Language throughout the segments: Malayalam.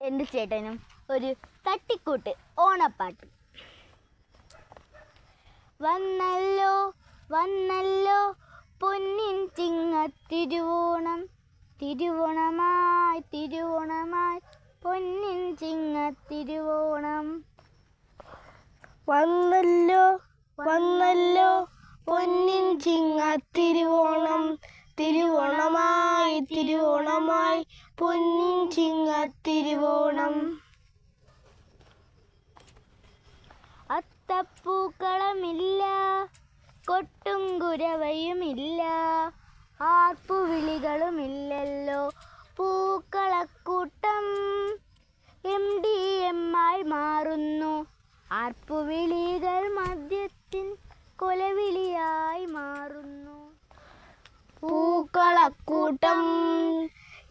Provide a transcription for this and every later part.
എന്റെ ചേട്ടനും ഒരു തട്ടിക്കൂട്ട് ഓണപ്പാട്ട്. വന്നല്ലോ വന്നല്ലോ പൊന്നിൻ ചിങ്ങ തിരുവോണം തിരുവോണമായി തിരുവോണമായി പൊന്നിൻ ചിങ്ങ തിരുവോണം. വന്നല്ലോ വന്നല്ലോ തിരുവോണമായി പൊന്നിൻ ചിങ്ങത്തിരുവോണം അത്തപ്പൂക്കളമില്ല കൊട്ടും കുരവയുമില്ല ആർപ്പുവിളികളുമില്ലല്ലോ പൂക്കളക്കൂട്ടം. എം ഡി എം ആയി മാറുന്നു ആർപ്പുവിളികൾ മദ്യത്തിൻ കൊലവിളിയായി മാറുന്നു. പൂക്കളക്കൂട്ടം.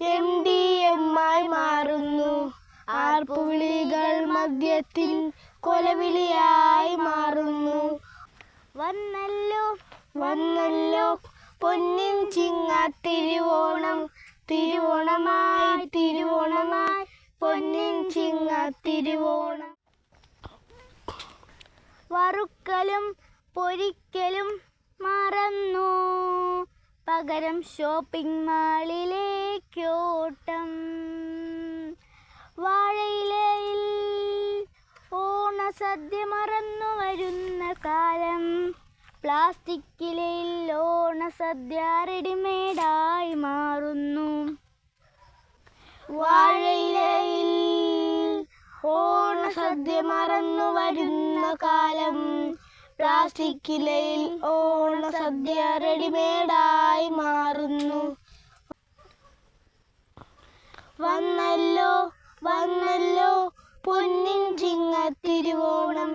എം ഡി എമ്മായി മാറുന്നു. ആർപ്പുവിളികൾ മദ്യത്തിൽ കൊലവിളിയായി മാറുന്നു. വന്നല്ലോ വന്നല്ലോ പൊന്നിൻ ചിങ്ങ തിരുവോണം തിരുവോണമായി തിരുവോണമായി പൊന്നിൻ ചിങ്ങ തിരുവോണം. വറുക്കലും പൊരിക്കലും മറന്നു. പകരം ഷോപ്പിംഗ് മാളിലേക്കോട്ടം വാഴയിലയിൽ ഓണസദ്യ മറന്നു വരുന്ന കാലം. പ്ലാസ്റ്റിക്കിലയിൽ ഓണസദ്യ റെഡിമെയ്ഡായി മാറുന്നു. വാഴയിലയിൽ ഓണസദ്യ മറന്നു വരുന്ന കാലം. പ്ലാസ്റ്റിക്കിലയിൽ ഓണസദ്യ റെഡിമേഡായി മാറുന്നു. വന്നല്ലോ വന്നല്ലോ പൊന്നിൻ ചിങ്ങ തിരുവോണം.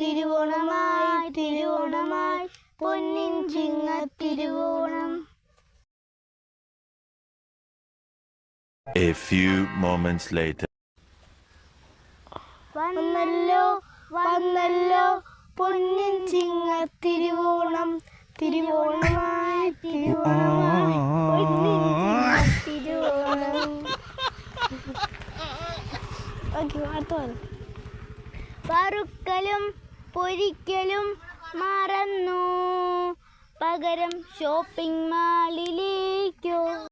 തിരുവോണമായി തിരുവോണമായി പൊന്നിൻ ചിങ്ങ Thiruvonam. A few moments later. വന്നല്ലോ വന്നല്ലോ പൊന്നിൻ ചിങ്ങ തിരുവോണം തിരുവോണമായി തിരുവോണം. ഓക്കെ പൊരിക്കലും മറന്നു. പകരം ഷോപ്പിംഗ് മാളിലേക്കോ